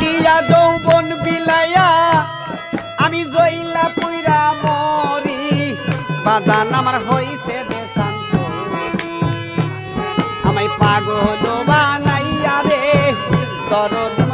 দিয়া যৌবন বিলাইয়া, আমি জইলা পুইরা মরি। বাজান আমার হইছে দেশান্ত। আমায় পাগল বানাইয়া রে, দরদ